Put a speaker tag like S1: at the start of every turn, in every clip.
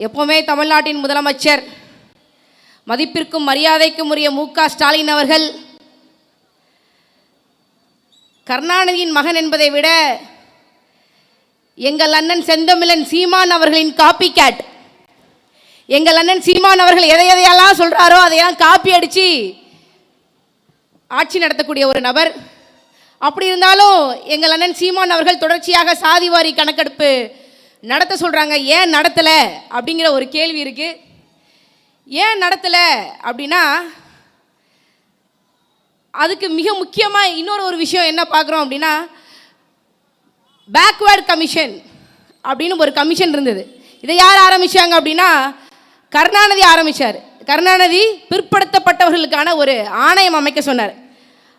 S1: எப்போவுமே தமிழ்நாட்டின் முதலமைச்சர் மதிப்பிற்கும் மரியாதைக்கும் உரிய மு க ஸ்டாலின் அவர்கள் கருணாநிதியின் மகன் என்பதை விட எங்கள் அண்ணன் செந்தமிழன் சீமான் அவர்களின் காப்பி கேட் எங்கள் அண்ணன் சீமான் அவர்கள் எதை எதையெல்லாம் சொல்கிறாரோ அதையெல்லாம் காப்பி அடித்து ஆட்சி நடத்தக்கூடிய ஒரு நபர். அப்படி இருந்தாலும் எங்கள் அண்ணன் சீமான் அவர்கள் தொடர்ச்சியாக சாதிவாரி கணக்கெடுப்பு நடத்த சொல்கிறாங்க ஏன் நடத்தலை? அப்படிங்கிற ஒரு கேள்வி இருக்குது ஏன் நடத்தலை? அப்படின்னா அதுக்கு மிக முக்கியமாக இன்னொரு ஒரு விஷயம் என்ன பார்க்குறோம் அப்படின்னா பேக்வேர்டு கமிஷன் அப்படின்னு ஒரு கமிஷன் இருந்தது. இதை யார் ஆரம்பித்தாங்க அப்படின்னா கருணாநிதி ஆரம்பிச்சார். கருணாநிதி பிற்படுத்தப்பட்டவர்களுக்கான ஒரு ஆணையம் அமைக்க சொன்னார்.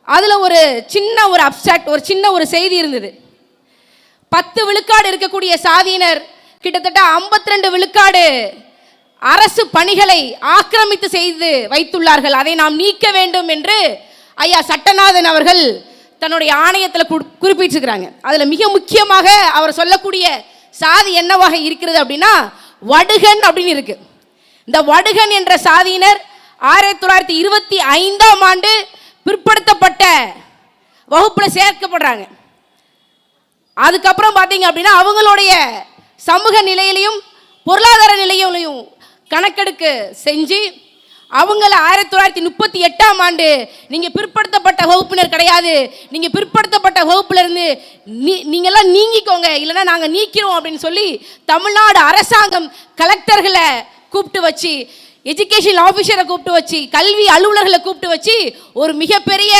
S1: அதில் ஒரு சின்ன ஒரு அப்சாக்ட் ஒரு சின்ன ஒரு செய்தி இருந்தது. பத்து விழுக்காடு இருக்கக்கூடிய சாதியினர் கிட்டத்தட்ட 52 விழுக்காடு அரசு பணிகளை ஆக்கிரமித்து செய்து வைத்துள்ளார்கள். அதை நாம் நீக்க வேண்டும் என்று ஐயா சட்டநாதன் அவர்கள் தன்னுடைய ஆணையத்தில் குறிப்பிட்டிருக்கிறாங்க. அதில் மிக முக்கியமாக அவர் சொல்லக்கூடிய சாதி என்னவாக இருக்கிறது அப்படின்னா வடுகன் அப்படின்னு இருக்கு. இந்த வடுகன் என்ற சாதியினர் ஆயிரத்தி தொள்ளாயிரத்தி இருபத்தி ஐந்தாம் ஆண்டு பிற்படுத்தப்பட்ட வகுப்பில் சேர்க்கப்படுறாங்க. அதுக்கப்புறம் பார்த்தீங்க அப்படின்னா அவங்களுடைய சமூக நிலையிலையும் பொருளாதார நிலையிலையும் கணக்கெடுக்க செஞ்சு அவங்கள ஆயிரத்தி தொள்ளாயிரத்தி முப்பத்தி எட்டாம் ஆண்டு நீங்கள் பிற்படுத்தப்பட்ட வகுப்பினர் கிடையாது. நீங்கள் பிற்படுத்தப்பட்ட வகுப்புலேருந்து நீ நீங்கள்லாம் நீங்கிக்கோங்க. இல்லைன்னா நாங்கள் நீக்கிறோம் அப்படின்னு சொல்லி தமிழ்நாடு அரசாங்கம் கலெக்டர்களை கூப்பிட்டு வச்சு எஜுகேஷன் ஆஃபீஸரை கூப்பிட்டு வச்சு கல்வி அலுவலர்களை கூப்பிட்டு வச்சு ஒரு மிகப்பெரிய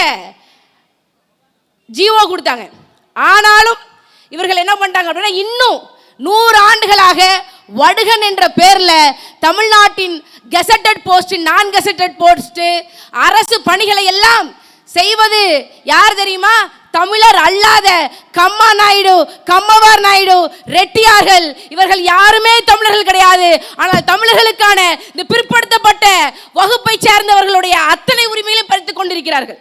S1: ஜீவோ கொடுத்தாங்க. ஆனாலும் இவர்கள் என்ன பண்ணிட்டாங்க அப்படின்னா இன்னும் நூறு ஆண்டுகளாக வடுகன் என்ற பேரில் தமிழ்நாட்டின் கெசட்டட் போஸ்ட் நான் கெசட்டட் போஸ்ட் அரசு பணிகளை எல்லாம் செய்வது யார் தெரியுமா? தமிழர் அல்லாத கம்மா நாயுடு கம்மவார் நாயுடு ரெட்டியார்கள். இவர்கள் யாருமே தமிழர்கள் கிடையாது. ஆனால் தமிழர்களுக்கான இந்த பிற்படுத்தப்பட்ட வகுப்பை சேர்ந்தவர்களுடைய அத்தனை உரிமைகளையும் பறித்துக் கொண்டிருக்கிறார்கள்.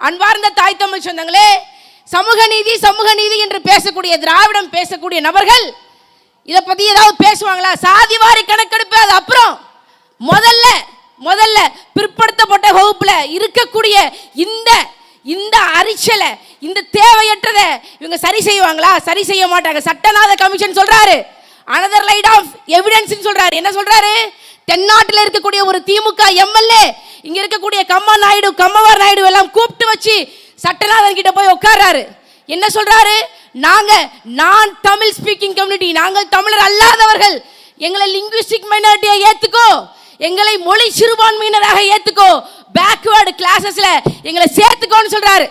S1: அன்பார்ந்த தாய் தமிழ் சொந்தங்களே சமூக நீதி சமூக நீதி என்று பேசக்கூடிய திராவிடம் பேசக்கூடிய நபர்கள் இதை பத்தி ஏதாவது பேசுவாங்களா? சாதிவாரி கணக்கெடுப்பு அது அப்புறம். முதல்ல முதல்ல பிற்படுத்தப்பட்ட வகுப்புல இருக்கக்கூடிய இந்த இந்த அரிச்சலை இந்த தேவையற்றதை இவங்க சரி செய்வாங்களா? சரி செய்ய மாட்டாங்க. சட்டநாத கமிஷன் சொல்றாரு. அனதர் லைட் ஆஃப் எவிடன்ஸ் சொல்றாரு. என்ன சொல்றாரு? தென்னாட்டில் இருக்கக்கூடிய ஒரு திமுக எம்எல்ஏ இங்க இருக்கக்கூடிய கம்மா நாயுடு கம்மவார் நாயுடு எல்லாம் கூப்பிட்டு வச்சு சட்டநாதன் கிட்ட போய் உட்கார்றாரு. என்ன சொல்றாரு? நாங்க நான் தமிழ் ஸ்பீக்கிங் கம்யூனிட்டி நாங்கள் தமிழர் அல்லாதவர்கள். எங்களை லிங்குவிஸ்டிக் மைனாரிட்டியை ஏத்துக்கோ. எங்களை மொழி சிறுபான்மையினராக ஏத்துக்கோ. பேக்வேர்டு கிளாஸஸ்ல எங்களை சேர்த்துக்கோன்னு சொல்றாரு.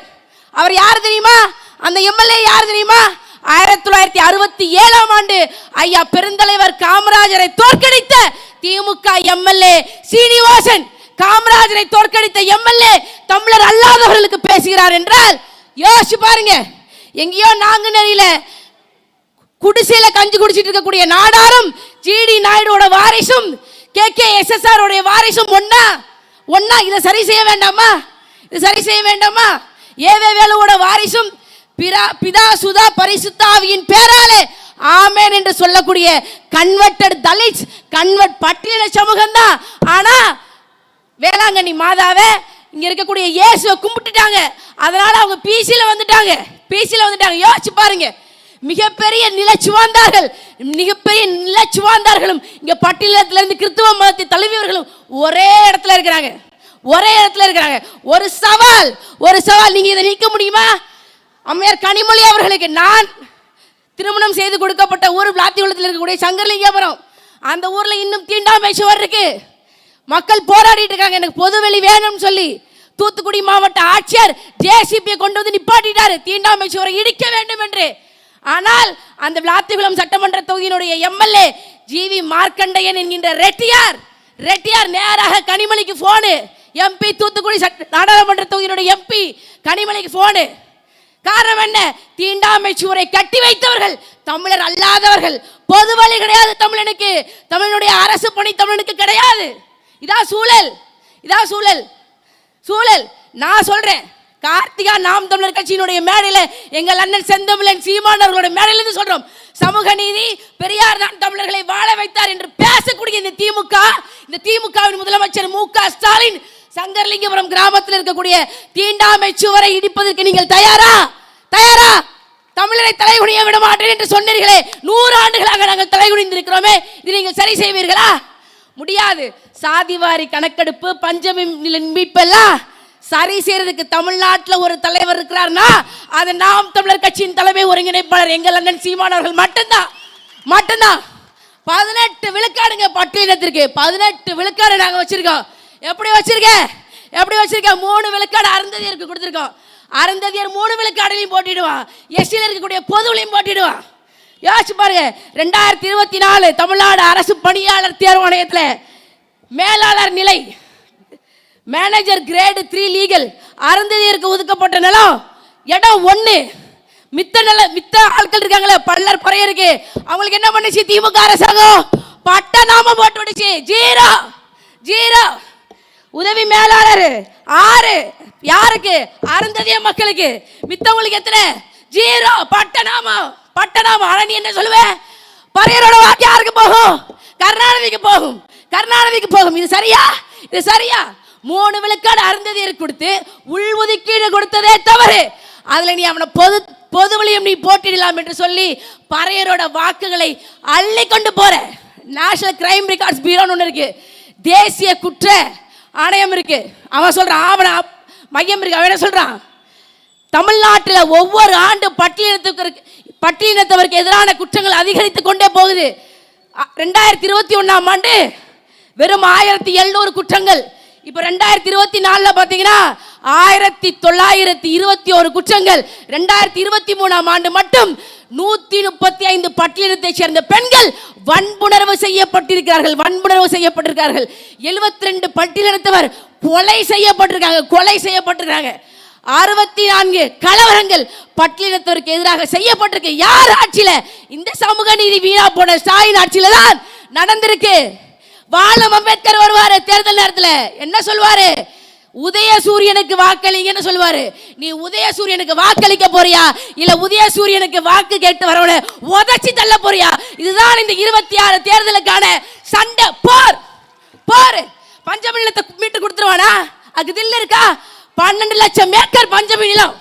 S1: அவர் யார் தெரியுமா? அந்த எம்எல்ஏ யார் தெரியுமா? ஆயிரத்தி தொள்ளாயிரத்தி அறுபத்தி ஏழாம் ஆண்டு ஐயா பெருந்தலைவர் காமராஜரை தோற்கடித்த திமுக எம்எல்ஏ சீனிவாசன். காமராஜரை தோற்கடித்த எம்எல்ஏ தமிழர் அல்லாதவர்களுக்கு பேசுகிறார் என்றால் யோசிச்சு பாருங்க. எங்கேயோ நாங்குநேரியில குடிசையில கஞ்சி குடிச்சிட்டு இருக்கக்கூடிய நாடாரும் ஜிடி நாயுடோட வாரிசும் கே கே எஸ்எஸ்ஆர் உடைய வாரிசும் ஒன்னா ஒன்னா இதை சரி செய்ய வேண்டாமா? இது சரி செய்ய வேண்டாமா? ஏவே வேலுவோட வாரிசும் பிரா பிதா சுதா பரிசுத்தாவியின் பேராலே ஆமேன் என்று சொல்லக்கூடிய கன்வெர்டட் தலித் கன்வெர்ட் பட்டியல சமூகம் தான் ஆனா வேளாங்கண்ணி மாதாவை இங்கே இருக்கக்கூடிய இயேசுவை கும்பிட்டுட்டாங்க. அதனால் அவங்க பிசியில் வந்துட்டாங்க. பிசியில் வந்துட்டாங்க. யோசிச்சு பாருங்க. மிகப்பெரிய நிலச்சுவாந்தார்கள் மிகப்பெரிய நிலச்சுவாந்தார்களும் இங்கே பட்டியலத்துல இருந்து கிறிஸ்துவ மதத்தை தழுவியவர்களும் ஒரே இடத்துல இருக்கிறாங்க. ஒரே இடத்துல இருக்கிறாங்க. ஒரு சவால் ஒரு சவால். நீங்கள் இதை நீக்க முடியுமா? அம்மையார் கனிமொழி அவர்களுக்கு நான் திருமணம் செய்து கொடுக்கப்பட்ட ஊர் விளாத்திகுளத்தில் இருக்கக்கூடிய சங்கர்லிங்கபுரம். அந்த ஊரில் இன்னும் தீண்டாமை சுவர் மக்கள் போராடிட்டு இருக்காங்க. எனக்கு பொதுவெளி வேணும்னு சொல்லி தூத்துக்குடி மாவட்ட ஆட்சியர் ஜேசிபியை கொண்டு வந்து நிப்பாட்டிட்டாரு. தீண்டாமை சுவரை இடிக்க வேண்டும் என்று. ஆனால் அந்த விளாத்திகுளம் சட்டமன்ற தொகுதியினுடைய எம்எல்ஏ ஜிவி மார்க்கண்டையன் என்கின்ற ரெட்டியார் ரெட்டியார் நேராக கனிமொழிக்கு போனு எம்பி தூத்துக்குடி சட்ட நாடாளுமன்ற தொகுதியினுடைய எம்பி கனிமொழிக்கு போனு காரணம் என்ன? தீண்டாமை சுவரை கட்டி வைத்தவர்கள் தமிழர் அல்லாதவர்கள். பொது வழி கிடையாது தமிழனுக்கு. தமிழனுடைய அரசு பணி தமிழனுக்கு கிடையாது. இதான் சூழல் இதான் சூழல் சூழல். நான் சொல்றேன் கார்த்திகா நாம் தமிழர் கட்சியினுடைய மேடையில் எங்கள் அண்ணன் செந்தமிழன் சீமான் அவர்களுடைய மேடையில இருந்து சொல்றோம் சமூக நீதி பெரியார் தான் தமிழர்களை வாழ வைத்தார் என்று பேசக்கூடிய இந்த திமுக இந்த திமுகவின் முதலமைச்சர் மு க ஸ்டாலின் சங்கர்லிங்கபுரம் கிராமத்தில் இருக்கக்கூடிய தீண்டாமை சுவரை இடிப்பதற்கு நீங்கள் தயாரா? தயாரா? தமிழரை தலைகுனிய விட மாட்டேன் என்று சொன்னீர்களே நூறு ஆண்டுகளாக நாங்கள் தலைகுனிந்திருக்கிறோமே இது நீங்கள் சரி செய்வீர்களா? முடியாது. சாதிவாரி கணக்கெடுப்பு பஞ்சமி மீட்பெல்லாம் சரி செய்யறதுக்கு தமிழ்நாட்டில் ஒரு தலைவர் இருக்கிறார்னா அது நாம் தமிழர் கட்சியின் தலைமை ஒருங்கிணைப்பாளர் எங்கள் அண்ணன் சீமான் அவர்கள் மட்டும்தான். மட்டும்தான். பதினெட்டு விழுக்காடுங்க பட்டியலத்திற்கு பதினெட்டு விழுக்காடு நாங்கள் வச்சிருக்கோம். எப்படி வச்சிருக்கேன் எப்படி வச்சிருக்கேன் மூணு விழுக்காடு அருந்ததியருக்கு கொடுத்துருக்கோம். அருந்ததியர் மூணு விழுக்காடுலையும் போட்டிடுவான். எஸ்டியில் இருக்கக்கூடிய பொதுவிலையும் போட்டிடுவான். யோசிச்சு பாருங்க. ரெண்டாயிரத்தி இருபத்தி நாலு தமிழ்நாடு அரசு பணியாளர் தேர்வாணையத்தில் மேலாளர் நிலை. மேனேஜர் கிரேடு த்ரீ லீகல் அருந்ததியருக்கு ஒதுக்கப்பட்ட நிலம் இடம் ஒன்று மித்த நில மித்த ஆட்கள் இருக்காங்களே பல்லர் பறையருக்கு. அவங்களுக்கு என்ன பண்ணுச்சு? திமுக அரசாங்கம். பட்ட நாம போட்டு விடுச்சு ஜீரோ. ஜீரோ. உதவி மேலாளர் ஆறு. யாருக்கு? அருந்ததிய மக்களுக்கு. மித்தவங்களுக்கு எத்தனை? ஜீரோ. பட்டநாமம் பட்டணம் ஆனா நீ என்ன சொல்லுவ பறையரோட வாக்கு யாருக்கு போகும்? கர்நாடகிக்கு போகும். கர்நாடகிக்கு போகும். இது சரியா? இது சரியா? மூணு விழுக்காடு அருந்ததியர் கொடுத்து உள் ஒதுக்கீடு கொடுத்ததே தவறு. அதுல நீ அவனை பொது பொதுவிலையும் நீ போட்டிடலாம் என்று சொல்லி பறையரோட வாக்குகளை அள்ளி கொண்டு போற. நேஷனல் கிரைம் ரெக்கார்ட்ஸ் பீரோன்னு ஒன்று இருக்கு. தேசிய குற்ற ஆணையம் இருக்கு. அவன் சொல்றான் ஆவண மையம் இருக்கு. அவன் என்ன சொல்றான்? தமிழ்நாட்டில் ஒவ்வொரு ஆண்டு பட்டியலத்துக்கு பட்டியலினத்தவருக்கு எதிரான குற்றங்கள் அதிகரித்து கொண்டே போகுது. ரெண்டாயிரத்தி இருபத்தி ஒன்றாம் ஆண்டு வெறும் ஆயிரத்தி எழுநூறு குற்றங்கள். இப்போ ரெண்டாயிரத்தி இருபத்தி நாலுல பார்த்தீங்கன்னா ஆயிரத்தி தொள்ளாயிரத்தி இருபத்தி ஒரு குற்றங்கள். ரெண்டாயிரத்தி இருபத்தி மூணாம் ஆண்டு மட்டும் நூத்தி முப்பத்தி ஐந்து பட்டியலினத்தை சேர்ந்த பெண்கள் வன்புணர்வு செய்யப்பட்டிருக்கிறார்கள் வன்புணர்வு செய்யப்பட்டிருக்கிறார்கள். எழுபத்தி ரெண்டு பட்டியலினத்தவர் கொலை செய்யப்பட்டிருக்காங்க கொலை செய்யப்பட்டிருக்காங்க அறுபத்தி நான்கு கலவரங்கள் பட்டியலத்தவருக்கு எதிராக செய்யப்பட்டிருக்கு. யார் ஆட்சியில? இந்த சமூக நீதி வீணா போன ஸ்டாலின் ஆட்சியில தான் நடந்திருக்கு. வாழும் அம்பேத்கர் வருவாரு தேர்தல் நேரத்துல. என்ன சொல்வாரு? உதயசூரியனுக்கு வாக்களிங்கன்னு சொல்லுவாரு நீ உதயசூரியனுக்கு வாக்களிக்க போறியா? இல்ல உதயசூரியனுக்கு வாக்கு கேட்டு வரவன உதச்சி தள்ள போறியா? இதுதான் இந்த இருபத்தி ஆறு தேர்தலுக்கான சண்டை. போர்! போர்! பஞ்சமில்லத்தை மீட்டு கொடுத்துருவானா? அது தில்லு இருக்கா? பன்னெண்டு லட்சம் ஏக்கர் பஞ்சமி நிலம்.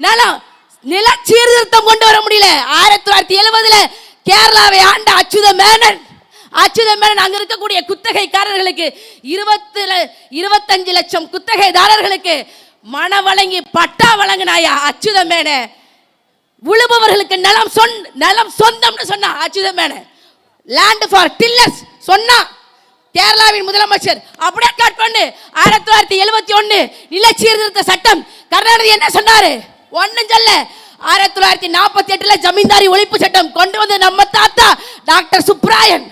S1: நிலம் நில சீர்திருத்தம் கொண்டு வர முடியல. ஆயிரத்தி தொள்ளாயிரத்தி எழுபதுல கேரளாவை ஆண்ட அச்சுத மேனன் அச்சுத மேனன் அங்க இருக்கக்கூடிய குத்தகைக்காரர்களுக்கு இருபத்தி இருபத்தஞ்சு லட்சம் குத்தகைதாரர்களுக்கு மன வழங்கி பட்டா வழங்கினாயா அச்சுத மேன. உழுபவர்களுக்கு நிலம் சொன் நிலம் சொந்தம்னு சொன்னா அச்சுத மேன. லேண்ட் ஃபார் டில்லர்ஸ் சொன்னா கேரளாவின் முதலமைச்சர். அப்படியே கட் பண்ணு. ஆயிரத்தி தொள்ளாயிரத்தி எழுபத்தி ஒன்னு நில சீர்திருத்த சட்டம். கருணாநிதி என்ன சொன்னாரு? ஒன்னும் சொல்ல ஆயிரத்தி தொள்ளாயிரத்தி நாற்பத்தி எட்டுல ஜமீன்தாரி ஒழிப்பு சட்டம் கொண்டு வந்து நம்ம தாத்தா டாக்டர் சுப்ராயன்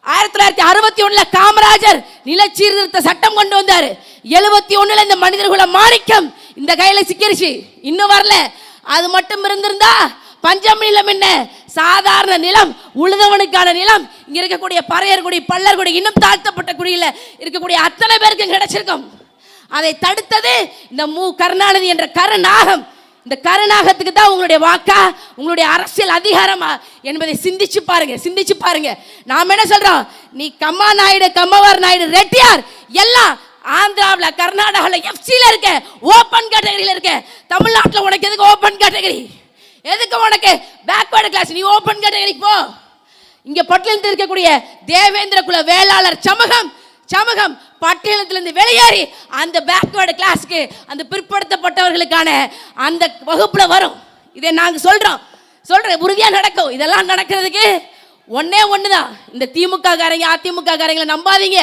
S1: ஆயிரத்தி தொள்ளாயிரத்தி அறுபத்தி ஒண்ணுல காமராஜர் நில சீர்திருத்த சட்டம் கொண்டு வந்தாரு. எழுபத்தி ஒண்ணுல இந்த மனிதர்குல மாணிக்கம் இந்த கையில சிக்கிருச்சு. இன்னும் வரல. அது மட்டும் இருந்திருந்தா பஞ்சம் நிலம் என்ன? சாதாரண நிலம் உழுதவனுக்கான நிலம். இங்க இருக்கக்கூடிய பறையர்குடி பல்லர்குடி இன்னும் தாழ்த்தப்பட்ட குடியில இருக்கக்கூடிய அத்தனை பேருக்கும் கிடைச்சிருக்கும். அதை தடுத்தது இந்த மு கருணாநிதி என்ற கருநாகம். இந்த கருநாகத்துக்கு தான் உங்களுடைய வாக்கா உங்களுடைய அரசியல் அதிகாரமா என்பதை சிந்திச்சு பாருங்க சிந்திச்சு பாருங்க. நாம் என்ன சொல்றோம்? நீ கம்மா நாயுடு கம்மவர் நாயுடு ரெட்டியார் எல்லாம் ஆந்திராவில் கர்நாடகாவில் எஃப்சியில் இருக்க ஓப்பன் கேட்டகரியில் இருக்க. தமிழ்நாட்டில் உனக்கு எதுக்கு ஓப்பன் கேட்டகரி எதுக்கு உனக்கு? பேக்வேர்டு கிளாஸ் நீ ஓப்பன் கேட்டகரிக்கு போ. இங்க பட்டியலத்தில் இருக்கக்கூடிய தேவேந்திர குல வேளாளர் சமூகம் சமூகம் பட்டியலத்திலிருந்து வெளியேறி அந்த பேக்வேர்டு கிளாஸ்க்கு அந்த பிற்படுத்தப்பட்டவர்களுக்கான அந்த வகுப்புல வரும். இதை நாங்க சொல்றோம். சொல்றேன் உறுதியா நடக்கும். இதெல்லாம் நடக்கிறதுக்கு ஒண்ணே ஒண்ணுதான். இந்த திமுக காரங்க அதிமுக காரங்களை நம்பாதீங்க.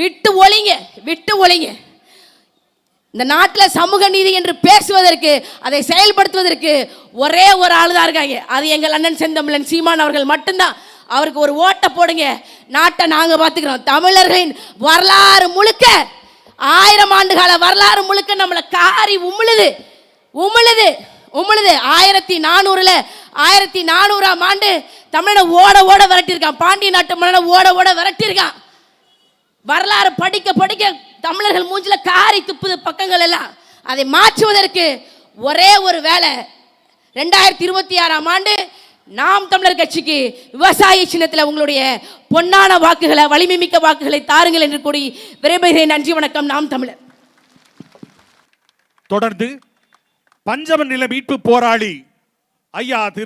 S1: விட்டு ஒளிங்க விட்டு ஒளிங்க இந்த நாட்டில் சமூக நீதி என்று பேசுவதற்கு அதை செயல்படுத்துவதற்கு ஒரே ஒரு ஆளு தான் இருக்காங்க. அது எங்கள் அண்ணன் செந்தமிழன் சீமான் அவர்கள் மட்டும்தான். அவருக்கு ஒரு ஓட்டை போடுங்க. நாட்டை நாங்கள் பார்த்துக்கிறோம். தமிழர்களின் வரலாறு முழுக்க ஆயிரம் ஆண்டு கால வரலாறு முழுக்க நம்மளை காரி உமிழுது. உமிழுது உமிழுது. ஆயிரத்தி நானூறுல ஆயிரத்தி நானூறாம் ஆண்டு தமிழனை ஓட ஓட விரட்டியிருக்கான். பாண்டிய நாட்டு மன்னனை ஓட ஓட விரட்டியிருக்கான். வரலாறு படிக்க படிக்க தமிழர்கள் மூஞ்சில காரி துப்புது பக்கங்கள் எல்லாம் அதை மாற்றுவதற்கு ஒரே ஒரு வேலை. ரெண்டாயிரத்தி இருபத்தி ஆறாம் ஆண்டு நாம் தமிழர் கட்சிக்கு விவசாய சின்னத்தில் உங்களுடைய பொன்னான வாக்குகளை வலிமை மிக்க வாக்குகளை தாருங்கள் என்று கூறி விரைபெறுகிறேன் நன்றி வணக்கம். நாம் தமிழர்.
S2: தொடர்ந்து பஞ்சம நில மீட்பு போராளி ஐயா திரு